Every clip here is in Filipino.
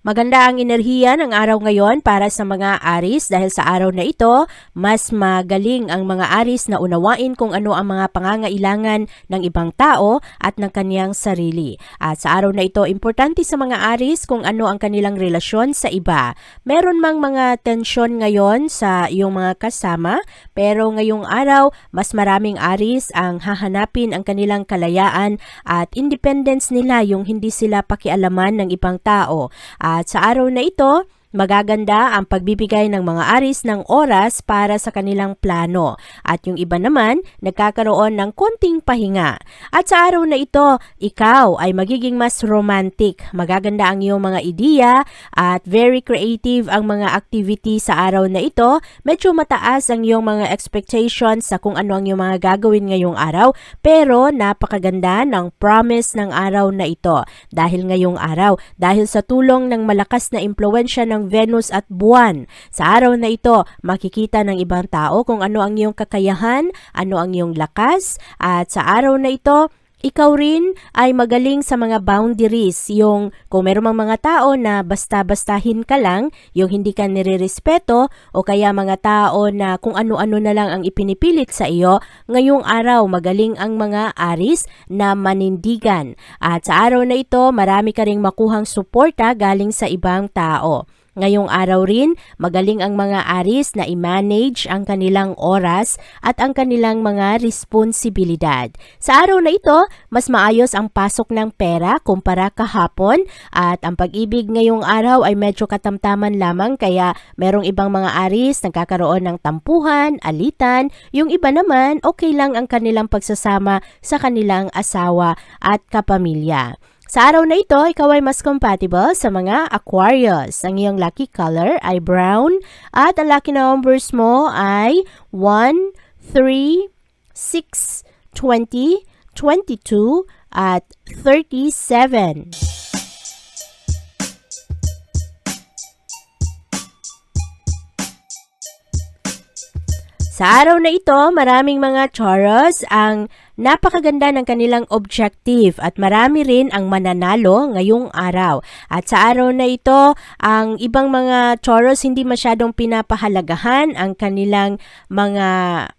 Maganda ang enerhiya ng araw ngayon para sa mga Aris dahil sa araw na ito, mas magaling ang mga Aris na unawain kung ano ang mga pangangailangan ng ibang tao at ng kaniyang sarili. At sa araw na ito, importante sa mga Aris kung ano ang kanilang relasyon sa iba. Meron mang mga tensyon ngayon sa iyong mga kasama, pero ngayong araw, mas maraming Aris ang hahanapin ang kanilang kalayaan at independence nila yung hindi sila pakialaman ng ibang tao. Sa araw na ito, magaganda ang pagbibigay ng mga aris ng oras para sa kanilang plano. At yung iba naman, nagkakaroon ng konting pahinga. At sa araw na ito, ikaw ay magiging mas romantic. Magaganda ang iyong mga ideya at very creative ang mga activity sa araw na ito. Medyo mataas ang iyong mga expectations sa kung ano ang iyong mga gagawin ngayong araw. Pero napakaganda ng promise ng araw na ito. Dahil ngayong araw, dahil sa tulong ng malakas na impluensya ng Venus at Buwan. Sa araw na ito, makikita ng ibang tao kung ano ang iyong kakayahan, ano ang iyong lakas, at sa araw na ito, ikaw rin ay magaling sa mga boundaries. Yung kung meron mga tao na basta-bastahin ka lang, yung hindi ka nirerespeto, o kaya mga tao na kung ano-ano na lang ang ipinipilit sa iyo, ngayong araw magaling ang mga aris na manindigan. At sa araw na ito, marami ka ring makuhang suporta galing sa ibang tao. Ngayong araw rin, magaling ang mga aris na i-manage ang kanilang oras at ang kanilang mga responsibilidad. Sa araw na ito, mas maayos ang pasok ng pera kumpara kahapon at ang pag-ibig ngayong araw ay medyo katamtaman lamang kaya merong ibang mga aris nagkakaroon ng tampuhan, alitan, yung iba naman okay lang ang kanilang pagsasama sa kanilang asawa at kapamilya. Sa araw na ito, ikaw ay mas compatible sa mga Aquarius. Ang iyong lucky color ay brown at ang lucky numbers mo ay 1, 3, 6, 20, 22 at 37. Sa araw na ito, maraming mga Taurus ang napakaganda ng kanilang objective at marami rin ang mananalo ngayong araw. At sa araw na ito, ang ibang mga Taurus hindi masyadong pinapahalagahan ang kanilang mga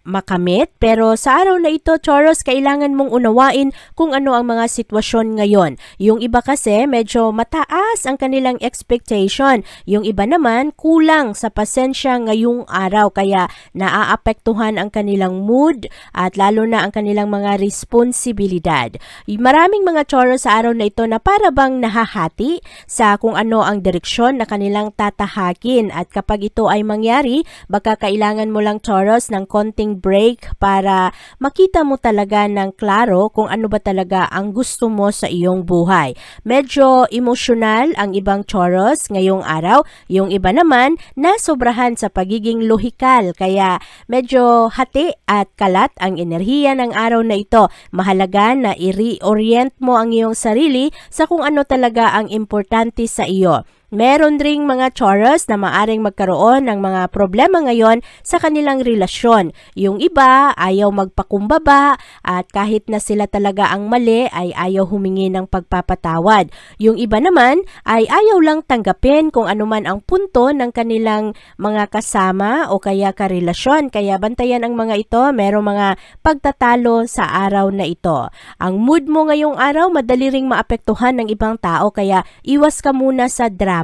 makamit. Pero sa araw na ito, Taurus, kailangan mong unawain kung ano ang mga sitwasyon ngayon. Yung iba kasi medyo mataas ang kanilang expectation. Yung iba naman kulang sa pasensya ngayong araw kaya naaapektuhan ang kanilang mood at lalo na ang kanilang mga responsibilidad. Maraming mga Taurus sa araw na ito na para bang nahahati sa kung ano ang direksyon na kanilang tatahakin at kapag ito ay mangyari, baka kailangan mo lang Taurus ng konting break para makita mo talaga ng klaro kung ano ba talaga ang gusto mo sa iyong buhay. Medyo emosyonal ang ibang Taurus ngayong araw, yung iba naman nasobrahan sa pagiging lohikal kaya medyo hati at kalat ang enerhiya ng araw na ito. Mahalaga na i-reorient mo ang iyong sarili sa kung ano talaga ang importante sa iyo. Meron ring mga Taurus na maaring magkaroon ng mga problema ngayon sa kanilang relasyon. Yung iba ayaw magpakumbaba at kahit na sila talaga ang mali ay ayaw humingi ng pagpapatawad. Yung iba naman ay ayaw lang tanggapin kung ano man ang punto ng kanilang mga kasama o kaya karelasyon. Kaya bantayan ang mga ito, merong mga pagtatalo sa araw na ito. Ang mood mo ngayong araw madali ring maapektuhan ng ibang tao kaya iwas ka muna sa drama.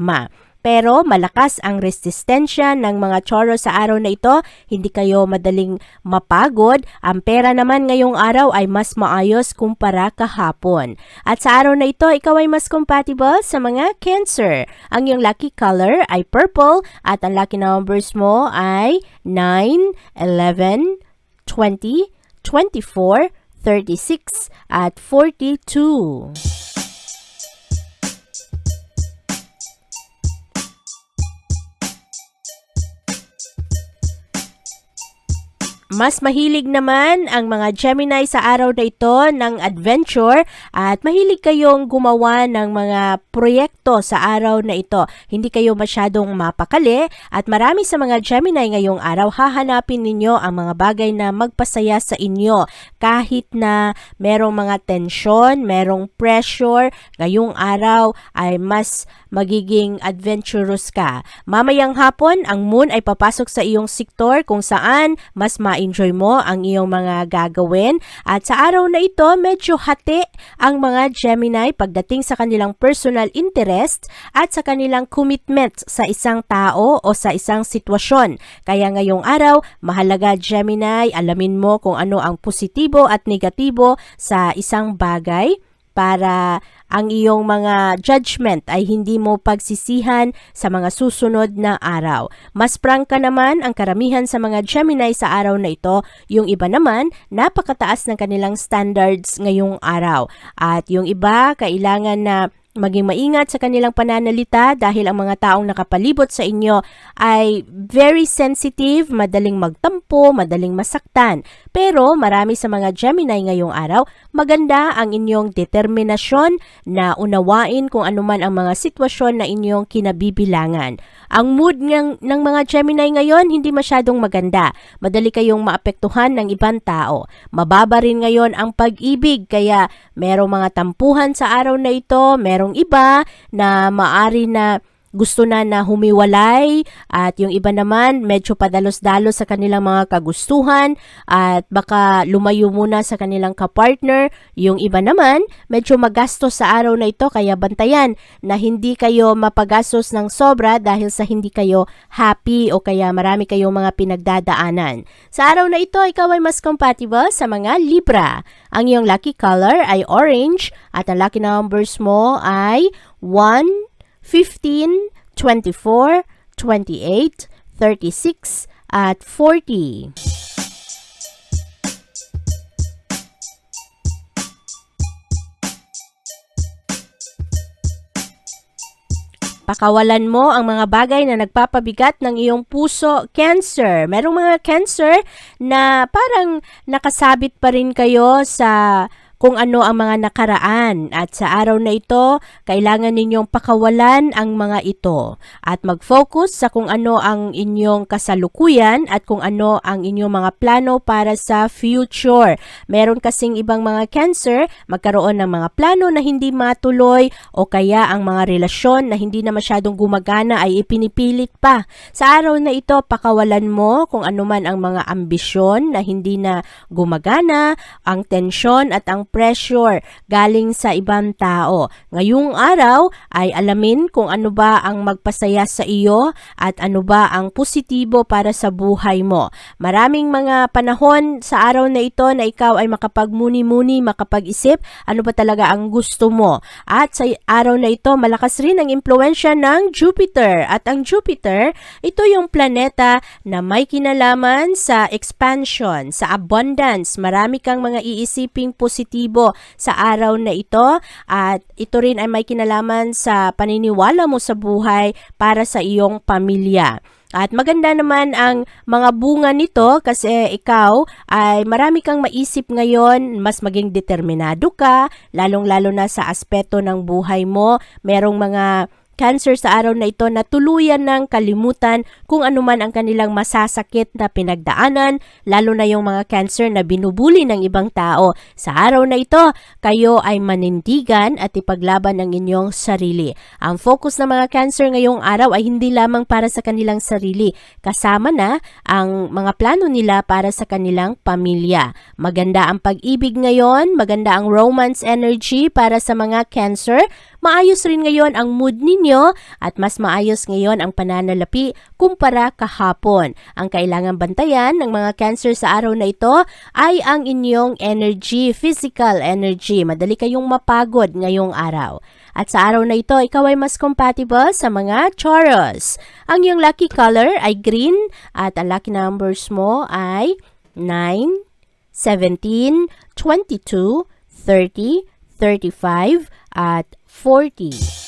Pero malakas ang resistensya ng mga choro sa araw na ito, hindi kayo madaling mapagod. Ang pera naman ngayong araw ay mas maayos kumpara kahapon. At sa araw na ito, ikaw ay mas compatible sa mga cancer. Ang iyong lucky color ay purple at ang lucky numbers mo ay 9, 11, 20, 24, 36 at 42. Mas mahilig naman ang mga Gemini sa araw na ito ng adventure at mahilig kayong gumawa ng mga proyekto sa araw na ito. Hindi kayo masyadong mapakali at marami sa mga Gemini ngayong araw hahanapin ninyo ang mga bagay na magpasaya sa inyo kahit na merong mga tensyon, merong pressure, ngayong araw ay mas magiging adventurous ka. Mamayang hapon, ang moon ay papasok sa iyong sektor kung saan mas ma-enjoy mo ang iyong mga gagawin. At sa araw na ito, medyo hati ang mga Gemini pagdating sa kanilang personal interest at sa kanilang commitment sa isang tao o sa isang sitwasyon. Kaya ngayong araw, mahalaga Gemini, alamin mo kung ano ang positibo at negatibo sa isang bagay para ang iyong mga judgment ay hindi mo pagsisihan sa mga susunod na araw. Mas prangka naman ang karamihan sa mga Gemini sa araw na ito, yung iba naman napakataas ng kanilang standards ngayong araw. At yung iba kailangan na maging maingat sa kanilang pananalita dahil ang mga taong nakapalibot sa inyo ay very sensitive, madaling magtampo, madaling masaktan. Pero marami sa mga Gemini ngayong araw, maganda ang inyong determinasyon na unawain kung anuman ang mga sitwasyon na inyong kinabibilangan. Ang mood ng, ng mga Gemini ngayon hindi masyadong maganda. Madali kayong maapektuhan ng ibang tao. Mababa rin ngayon ang pag-ibig kaya merong mga tampuhan sa araw na ito, merong iba na maari na gusto na na humiwalay at yung iba naman medyo padalos-dalos sa kanilang mga kagustuhan at baka lumayo muna sa kanilang kapartner. Yung iba naman medyo magastos sa araw na ito kaya bantayan na hindi kayo mapagastos ng sobra dahil sa hindi kayo happy o kaya marami kayong mga pinagdadaanan. Sa araw na ito, ikaw ay mas compatible sa mga Libra. Ang iyong lucky color ay orange at ang lucky numbers mo ay 1, 15, 24, 28, 36, at 40. Pakawalan mo ang mga bagay na nagpapabigat ng iyong puso, cancer. Merong mga cancer na parang nakasabit pa rin kayo sa kung ano ang mga nakaraan at sa araw na ito, kailangan ninyong pakawalan ang mga ito at mag-focus sa kung ano ang inyong kasalukuyan at kung ano ang inyong mga plano para sa future. Meron kasing ibang mga cancer, magkaroon ng mga plano na hindi matuloy o kaya ang mga relasyon na hindi na masyadong gumagana ay ipinipilit pa. Sa araw na ito, pakawalan mo kung ano man ang mga ambisyon na hindi na gumagana, ang tensyon at ang pressure galing sa ibang tao. Ngayong araw ay alamin kung ano ba ang magpasaya sa iyo at ano ba ang positibo para sa buhay mo. Maraming mga panahon sa araw na ito na ikaw ay makapagmuni-muni, makapag-isip ano ba talaga ang gusto mo. At sa araw na ito, malakas rin ang impluensya ng Jupiter. At ang Jupiter, ito yung planeta na may kinalaman sa expansion, sa abundance. Marami kang mga iisiping positibo sa araw na ito at ito rin ay may kinalaman sa paniniwala mo sa buhay para sa iyong pamilya. At maganda naman ang mga bunga nito kasi ikaw ay marami kang maisip ngayon, mas maging determinado ka, lalong-lalo na sa aspeto ng buhay mo. Merong mga Cancer sa araw na ito na tuluyan ng kalimutan kung ano man ang kanilang masasakit na pinagdaanan, lalo na yung mga cancer na binubuli ng ibang tao. Sa araw na ito, kayo ay manindigan at ipaglaban ang inyong sarili. Ang focus ng mga cancer ngayong araw ay hindi lamang para sa kanilang sarili, kasama na ang mga plano nila para sa kanilang pamilya. Maganda ang pag-ibig ngayon, maganda ang romance energy para sa mga cancer, maayos rin ngayon ang mood ninyo at mas maayos ngayon ang pananalapi kumpara kahapon. Ang kailangan bantayan ng mga cancer sa araw na ito ay ang inyong energy, physical energy. Madali kayong mapagod ngayong araw. At sa araw na ito, ikaw ay mas compatible sa mga Taurus. Ang iyong lucky color ay green at ang lucky numbers mo ay 9, 17, 22, 30, 35, at 40.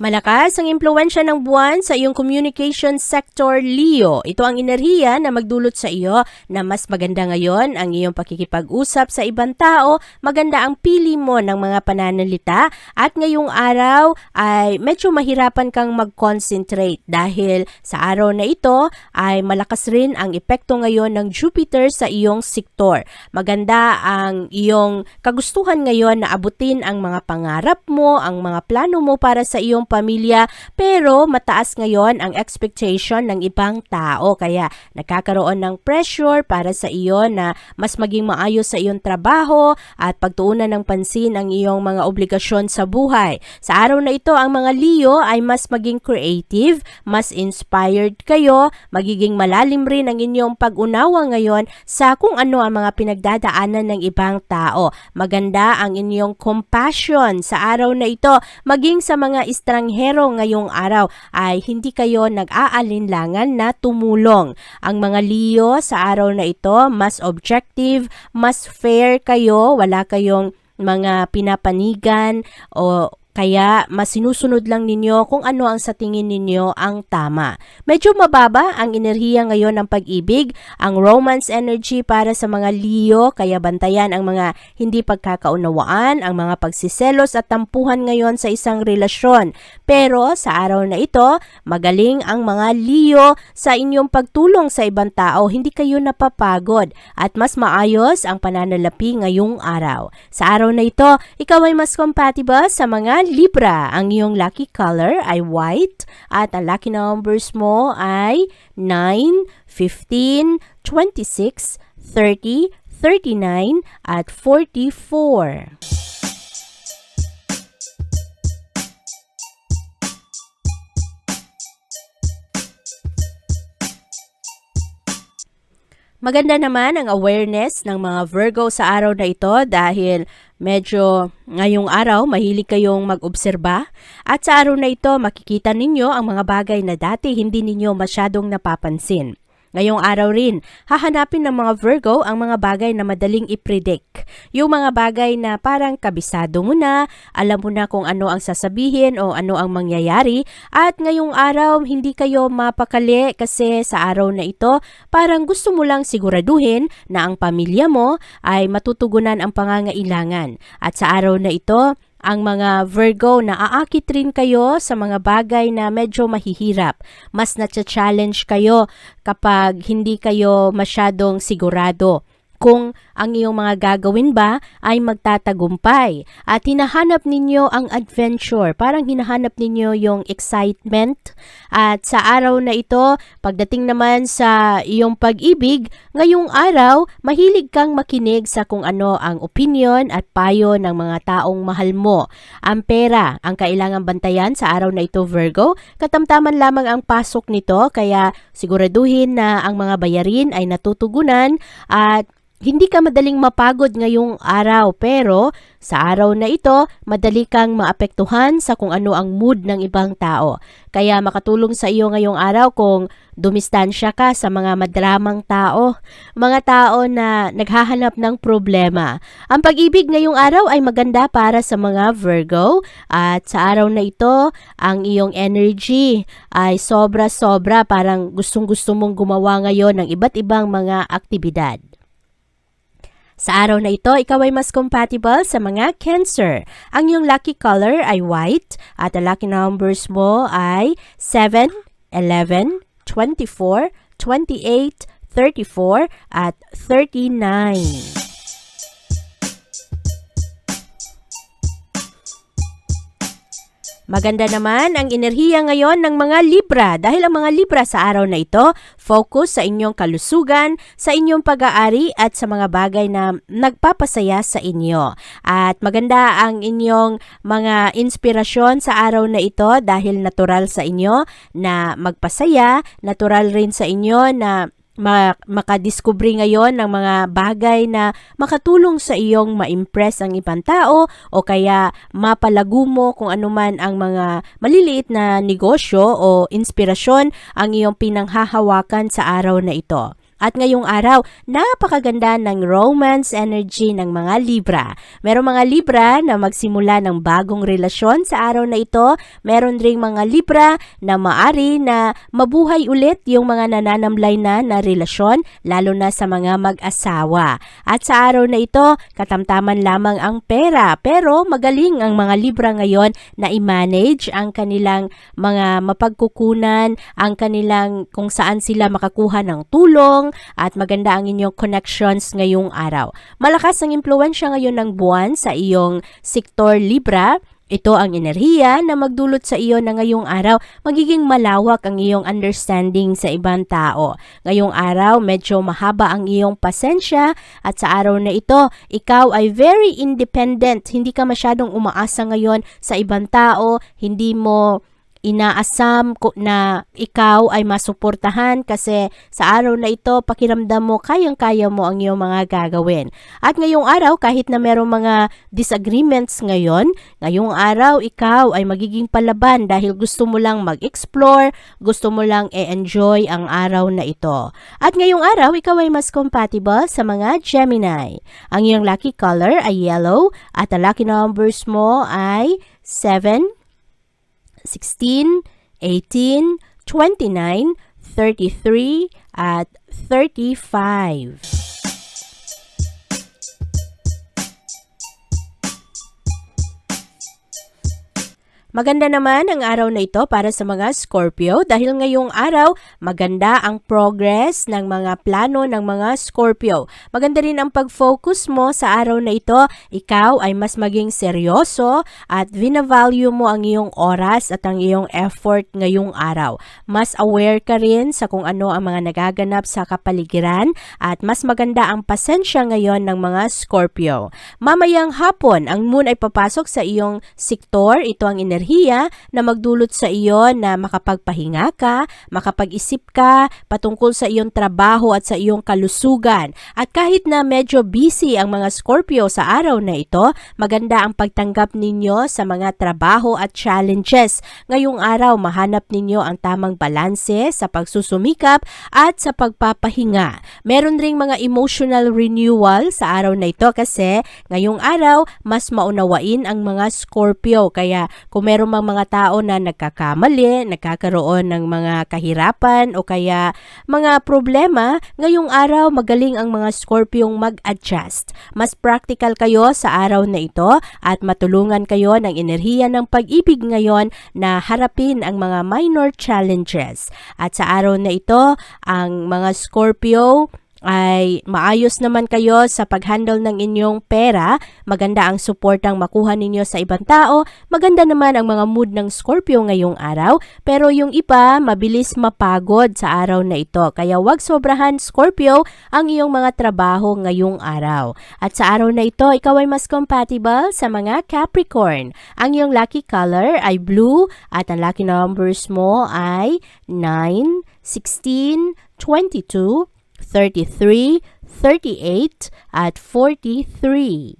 Malakas ang impluensya ng buwan sa iyong communication sector, Leo. Ito ang enerhiya na magdulot sa iyo na mas maganda ngayon ang iyong pakikipag-usap sa ibang tao, maganda ang pili mo ng mga pananalita at ngayong araw ay medyo mahirapan kang mag-concentrate dahil sa araw na ito ay malakas rin ang epekto ngayon ng Jupiter sa iyong sektor. Maganda ang iyong kagustuhan ngayon na abutin ang mga pangarap mo, ang mga plano mo para sa iyong pamilya, pero mataas ngayon ang expectation ng ibang tao. Kaya nagkakaroon ng pressure para sa iyo na mas maging maayos sa iyong trabaho at pagtuunan ng pansin ang iyong mga obligasyon sa buhay. Sa araw na ito, ang mga Leo ay mas maging creative, mas inspired kayo, magiging malalim rin ang inyong pag-unawa ngayon sa kung ano ang mga pinagdadaanan ng ibang tao. Maganda ang inyong compassion sa araw na ito, maging sa mga estranghero ngayong araw ay hindi kayo nag-aalinlangan na tumulong. Ang mga Leo sa araw na ito, mas objective, mas fair kayo, wala kayong mga pinapanigan o kaya mas sinusunod lang ninyo kung ano ang sa tingin ninyo ang tama. Medyo mababa ang enerhiya ngayon ng pag-ibig, ang romance energy para sa mga Leo, kaya bantayan ang mga hindi pagkakaunawaan, ang mga pagsiselos at tampuhan ngayon sa isang relasyon. Pero sa araw na ito, magaling ang mga Leo sa inyong pagtulong sa ibang tao, hindi kayo napapagod at mas maayos ang pananalapi ngayong araw. Sa araw na ito, ikaw ay mas compatible sa mga Libra. Ang iyong lucky color ay white at ang lucky numbers mo ay 9, 15, 26, 30, 39 at 44. Maganda naman ang awareness ng mga Virgo sa araw na ito dahil medyo ngayong araw mahilig kayong mag-obserba at sa araw na ito makikita ninyo ang mga bagay na dati hindi ninyo masyadong napapansin. Ngayong araw rin, hahanapin ng mga Virgo ang mga bagay na madaling i-predict. Yung mga bagay na parang kabisado mo na, alam mo na kung ano ang sasabihin o ano ang mangyayari, at ngayong araw hindi kayo mapakali kasi sa araw na ito, parang gusto mo lang siguraduhin na ang pamilya mo ay matutugunan ang pangangailangan. At sa araw na ito, ang mga Virgo na aakit rin kayo sa mga bagay na medyo mahihirap. Mas na-challenge kayo kapag hindi kayo masyadong sigurado kung ang iyong mga gagawin ba ay magtatagumpay. At hinahanap ninyo ang adventure, parang hinahanap ninyo yung excitement. At sa araw na ito, pagdating naman sa iyong pag-ibig, ngayong araw, mahilig kang makinig sa kung ano ang opinion at payo ng mga taong mahal mo. Ang pera, ang kailangan bantayan sa araw na ito, Virgo, katamtaman lamang ang pasok nito, kaya siguraduhin na ang mga bayarin ay natutugunan at hindi ka madaling mapagod ngayong araw pero sa araw na ito, madali kang maapektuhan sa kung ano ang mood ng ibang tao. Kaya makatulong sa iyo ngayong araw kung dumistansya ka sa mga madramang tao, mga tao na naghahanap ng problema. Ang pag-ibig ngayong araw ay maganda para sa mga Virgo at sa araw na ito, ang iyong energy ay sobra-sobra parang gustong-gusto mong gumawa ngayon ng iba't ibang mga aktibidad. Sa araw na ito, ikaw ay mas compatible sa mga Cancer. Ang iyong lucky color ay white at ang lucky numbers mo ay 7, 11, 24, 28, 34 at 39. Maganda naman ang enerhiya ngayon ng mga Libra dahil ang mga Libra sa araw na ito focus sa inyong kalusugan, sa inyong pag-aari at sa mga bagay na nagpapasaya sa inyo. At maganda ang inyong mga inspirasyon sa araw na ito dahil natural sa inyo na magpasaya, natural rin sa inyo na makadiskubre ngayon ng mga bagay na makatulong sa iyong ma-impress ang ibang tao o kaya mapalago mo kung anuman ang mga maliliit na negosyo o inspirasyon ang iyong pinanghahawakan sa araw na ito. At ngayong araw, napakaganda ng romance energy ng mga Libra. Meron mga Libra na magsimula ng bagong relasyon sa araw na ito. Meron ring mga Libra na maari na mabuhay ulit yung mga nananamlay na na relasyon, lalo na sa mga mag-asawa. At sa araw na ito, katamtaman lamang ang pera. Pero magaling ang mga Libra ngayon na i-manage ang kanilang mga mapagkukunan, ang kanilang kung saan sila makakuha ng tulong, at maganda ang inyong connections ngayong araw. Malakas ang impluensya ngayon ng buwan sa iyong sektor Libra. Ito ang enerhiya na magdulot sa iyo na ngayong araw magiging malawak ang iyong understanding sa ibang tao. Ngayong araw medyo mahaba ang iyong pasensya at sa araw na ito ikaw ay very independent. Hindi ka masyadong umaasa ngayon sa ibang tao, hindi mo inaasam ko na ikaw ay masuportahan kasi sa araw na ito pakiramdam mo kayang-kaya mo ang iyong mga gagawin. At ngayong araw kahit na merong mga disagreements ngayon, ngayong araw ikaw ay magiging palaban dahil gusto mo lang mag-explore, gusto mo lang e-enjoy ang araw na ito. At ngayong araw ikaw ay mas compatible sa mga Gemini. Ang iyong lucky color ay yellow at ang lucky numbers mo ay 7, 16, 18, 29, 33, at 35. Maganda naman ang araw na ito para sa mga Scorpio dahil ngayong araw maganda ang progress ng mga plano ng mga Scorpio. Maganda rin ang pag-focus mo sa araw na ito. Ikaw ay mas maging seryoso at vinavalue mo ang iyong oras at ang iyong effort ngayong araw. Mas aware ka rin sa kung ano ang mga nagaganap sa kapaligiran at mas maganda ang pasensya ngayon ng mga Scorpio. Mamayang hapon, ang moon ay papasok sa iyong sektor. Ito ang enerhiya na magdulot sa iyo na makapagpahinga ka, makapag-isip ka patungkol sa iyong trabaho at sa iyong kalusugan. At kahit na medyo busy ang mga Scorpio sa araw na ito, maganda ang pagtanggap ninyo sa mga trabaho at challenges. Ngayong araw, mahanap ninyo ang tamang balanse sa pagsusumikap at sa pagpapahinga. Meron ring mga emotional renewal sa araw na ito kasi ngayong araw, mas maunawain ang mga Scorpio. Kaya kung meron mang mga tao na nagkakamali, nagkakaroon ng mga kahirapan o kaya mga problema, ngayong araw magaling ang mga Scorpiong mag-adjust. Mas practical kayo sa araw na ito at matulungan kayo ng enerhiya ng pag-ibig ngayon na harapin ang mga minor challenges. At sa araw na ito, ang mga Scorpio ay maayos naman kayo sa pag-handle ng inyong pera, maganda ang suportang makuha ninyo sa ibang tao, maganda naman ang mga mood ng Scorpio ngayong araw, pero yung iba mabilis mapagod sa araw na ito. Kaya wag sobrahan Scorpio ang iyong mga trabaho ngayong araw. At sa araw na ito, ikaw ay mas compatible sa mga Capricorn. Ang iyong lucky color ay blue at ang lucky numbers mo ay 9, 16, 22, 33, 38, at 43.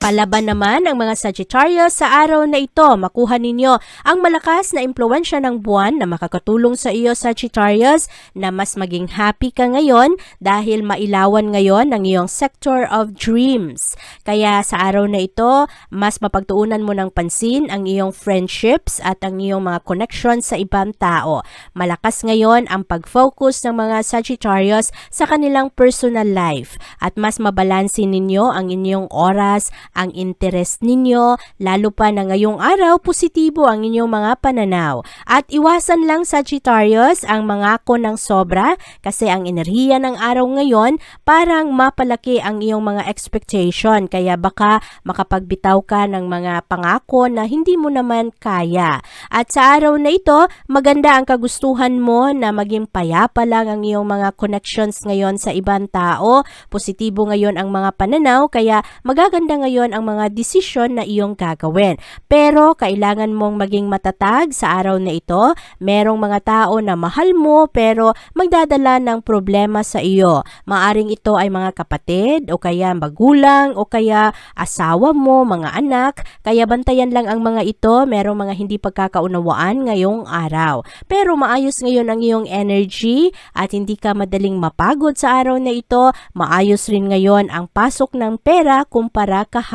Palaban naman ang mga Sagittarius sa araw na ito. Makuha ninyo ang malakas na impluensya ng buwan na makakatulong sa iyo Sagittarius na mas maging happy ka ngayon dahil mailawan ngayon ang iyong sector of dreams. Kaya sa araw na ito, mas mapagtuunan mo ng pansin ang iyong friendships at ang iyong mga connections sa ibang tao. Malakas ngayon ang pag-focus ng mga Sagittarius sa kanilang personal life at mas mabalansin ninyo ang inyong oras, ang interest ninyo, lalo pa na ngayong araw positibo ang inyong mga pananaw. At iwasan lang Sagittarius ang mangako ng sobra kasi ang enerhiya ng araw ngayon parang mapalaki ang iyong mga expectation kaya baka makapagbitaw ka ng mga pangako na hindi mo naman kaya. At sa araw na ito, maganda ang kagustuhan mo na maging payapa lang ang iyong mga connections ngayon sa ibang tao. Positibo ngayon ang mga pananaw kaya magaganda ngayon ang mga desisyon na iyong gagawin. Pero kailangan mong maging matatag sa araw na ito. Merong mga tao na mahal mo pero magdadala ng problema sa iyo. Maaring ito ay mga kapatid o kaya magulang o kaya asawa mo, mga anak. Kaya bantayan lang ang mga ito. Merong mga hindi pagkakaunawaan ngayong araw. Pero maayos ngayon ang iyong energy at hindi ka madaling mapagod sa araw na ito. Maayos rin ngayon ang pasok ng pera kumpara kahapon.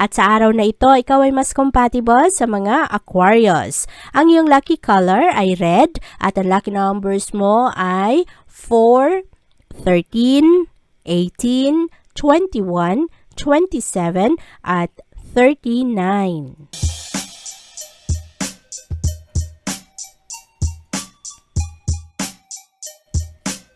At sa araw na ito, ikaw ay mas compatible sa mga Aquarius. Ang iyong lucky color ay red at ang lucky numbers mo ay 4, 13, 18, 21, 27, at 39.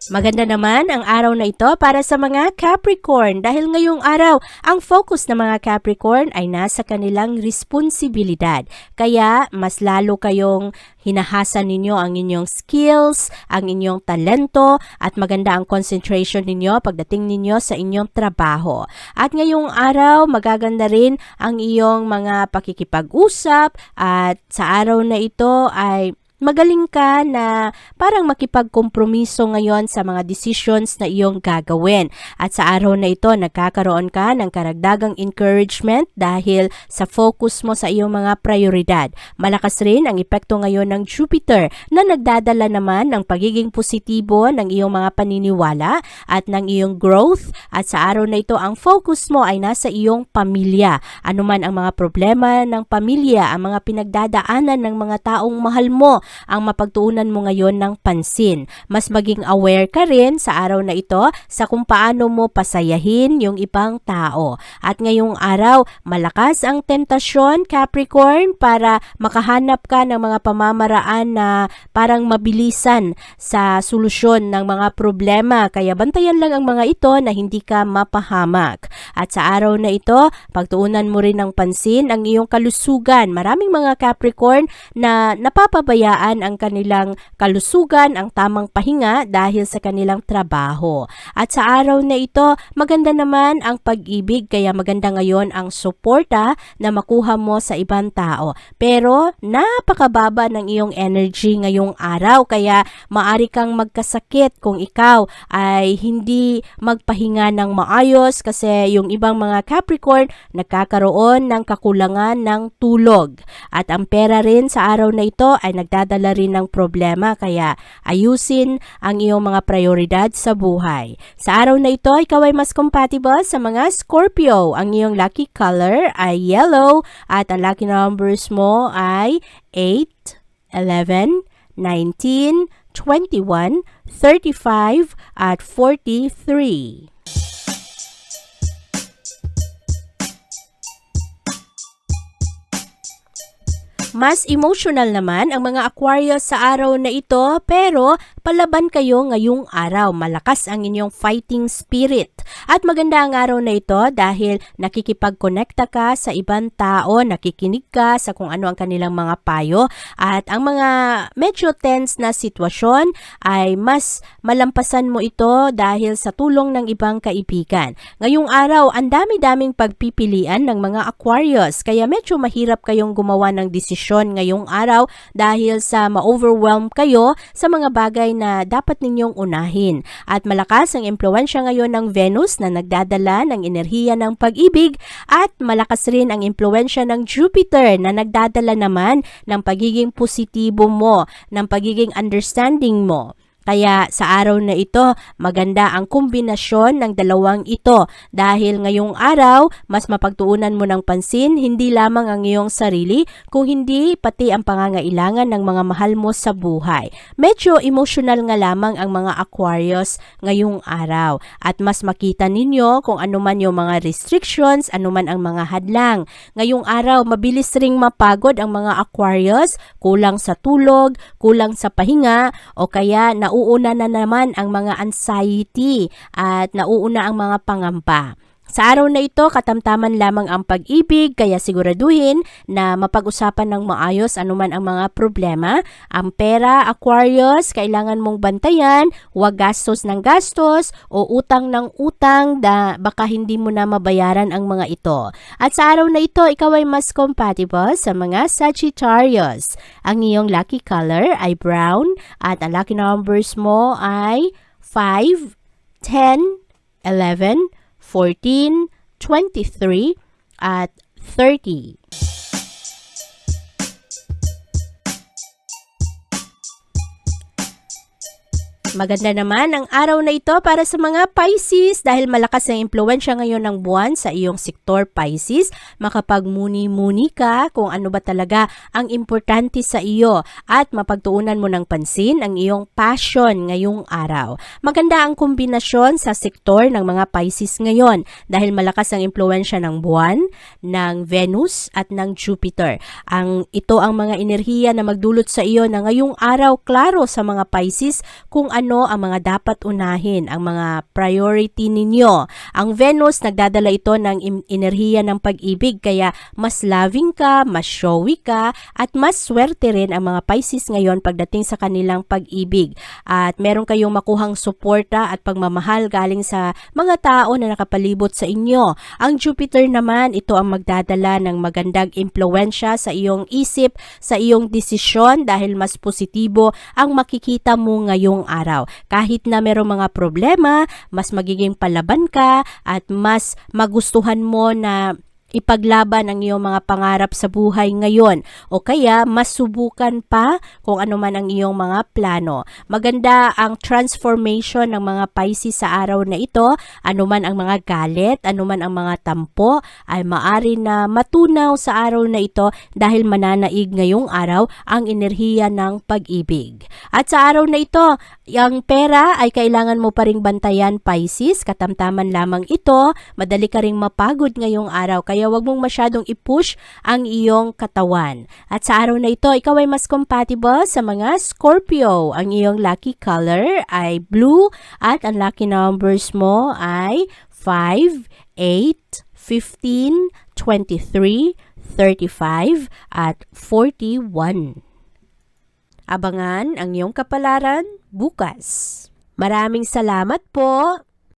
Maganda naman ang araw na ito para sa mga Capricorn dahil ngayong araw ang focus ng mga Capricorn ay nasa kanilang responsibilidad. Kaya mas lalo kayong hinahasa ninyo ang inyong skills, ang inyong talento at maganda ang concentration ninyo pagdating ninyo sa inyong trabaho. At ngayong araw magaganda rin ang iyong mga pakikipag-usap at sa araw na ito ay magaling ka na parang makipagkompromiso ngayon sa mga decisions na iyong gagawin. At sa araw na ito, nagkakaroon ka ng karagdagang encouragement dahil sa focus mo sa iyong mga prioridad. Malakas rin ang epekto ngayon ng Jupiter na nagdadala naman ng pagiging positibo ng iyong mga paniniwala at ng iyong growth. At sa araw na ito, ang focus mo ay nasa iyong pamilya. Ano man ang mga problema ng pamilya, ang mga pinagdadaanan ng mga taong mahal mo, ang mapagtuunan mo ngayon ng pansin. Mas maging aware ka rin sa araw na ito sa kung paano mo pasayahin yung ibang tao. At ngayong araw, malakas ang tentasyon, Capricorn, para makahanap ka ng mga pamamaraan na parang mabilisan sa solusyon ng mga problema. Kaya bantayan lang ang mga ito na hindi ka mapahamak. At sa araw na ito, pagtuunan mo rin ng pansin ang iyong kalusugan. Maraming mga Capricorn na napapabayaan ang kanilang kalusugan, ang tamang pahinga dahil sa kanilang trabaho. At sa araw na ito, maganda naman ang pag-ibig kaya maganda ngayon ang suporta na makuha mo sa ibang tao. Pero napakababa ng iyong energy ngayong araw kaya maari kang magkasakit kung ikaw ay hindi magpahinga ng maayos kasi yung ibang mga Capricorn nagkakaroon ng kakulangan ng tulog. At ang pera rin sa araw na ito ay nagdadala rin ng problema kaya ayusin ang iyong mga prioridad sa buhay. Sa araw na ito, ikaw ay mas compatible sa mga Scorpio. Ang iyong lucky color ay yellow at ang lucky numbers mo ay 8, 11, 19, 21, 35, at 43. Mas emotional naman ang mga Aquarius sa araw na ito pero palaban kayo ngayong araw. Malakas ang inyong fighting spirit. At maganda ang araw na ito dahil nakikipag-connecta ka sa ibang tao, nakikinig ka sa kung ano ang kanilang mga payo at ang mga medyo tense na sitwasyon ay mas malampasan mo ito dahil sa tulong ng ibang kaibigan. Ngayong araw, ang dami-daming pagpipilian ng mga Aquarius kaya medyo mahirap kayong gumawa ng desisyon ngayong araw dahil sa ma-overwhelm kayo sa mga bagay na dapat ninyong unahin. At malakas ang impluensya ngayon ng Venus na nagdadala ng enerhiya ng pag-ibig at malakas rin ang impluensya ng Jupiter na nagdadala naman ng pagiging positibo mo, ng pagiging understanding mo. Kaya sa araw na ito, maganda ang kombinasyon ng dalawang ito dahil ngayong araw, mas mapagtuunan mo ng pansin hindi lamang ang iyong sarili, kung hindi pati ang pangangailangan ng mga mahal mo sa buhay. Medyo emotional nga lamang ang mga Aquarius ngayong araw at mas makita ninyo kung ano man yung mga restrictions, ano man ang mga hadlang. Ngayong araw, mabilis ring mapagod ang mga Aquarius, kulang sa tulog, kulang sa pahinga, o kaya nauuna na naman ang mga anxiety at nauuna ang mga pangamba. Sa araw na ito, katamtaman lamang ang pag-ibig kaya siguraduhin na mapag-usapan ng maayos anuman ang mga problema. Ang pera, Aquarius, kailangan mong bantayan, huwag gastos ng gastos o utang ng utang da baka hindi mo na mabayaran ang mga ito. At sa araw na ito, ikaw ay mas compatible sa mga Sagittarius. Ang iyong lucky color ay brown at ang lucky numbers mo ay 5, 10, 11, 14, 23, at 30. Maganda naman ang araw na ito para sa mga Pisces dahil malakas ang impluensya ngayon ng buwan sa iyong sektor Pisces. Makapagmuni-muni ka kung ano ba talaga ang importante sa iyo at mapagtuunan mo ng pansin ang iyong passion ngayong araw. Maganda ang kombinasyon sa sektor ng mga Pisces ngayon dahil malakas ang impluensya ng buwan, ng Venus at ng Jupiter. Ang ito ang mga enerhiya na magdulot sa iyo na ngayong araw klaro sa mga Pisces kung ano ang mga dapat unahin, ang mga priority ninyo. Ang Venus, nagdadala ito ng enerhiya ng pag-ibig, kaya mas loving ka, mas showy ka, at mas swerte rin ang mga Pisces ngayon pagdating sa kanilang pag-ibig. At meron kayong makuhang suporta at pagmamahal galing sa mga tao na nakapalibot sa inyo. Ang Jupiter naman, ito ang magdadala ng magandang impluensya sa iyong isip, sa iyong desisyon dahil mas positibo ang makikita mo ngayong araw. Kahit na merong mga problema, mas magiging palaban ka at mas magustuhan mo na ipaglaban ang iyong mga pangarap sa buhay ngayon. O kaya masubukan pa kung ano man ang iyong mga plano. Maganda ang transformation ng mga Pisces sa araw na ito, anuman ang mga galit, anuman ang mga tampo ay maari na matunaw sa araw na ito dahil mananaig ngayong araw ang enerhiya ng pag-ibig. At sa araw na ito, ang pera ay kailangan mo pa ring bantayan Pisces, katamtaman lamang ito, madali ka ring mapagod ngayong araw kaya wag mong masyadong i-push ang iyong katawan. At sa araw na ito, ikaw ay mas compatible sa mga Scorpio. Ang iyong lucky color ay blue at ang lucky numbers mo ay 5, 8, 15, 23, 35 at 41. Abangan ang iyong kapalaran bukas. Maraming salamat po!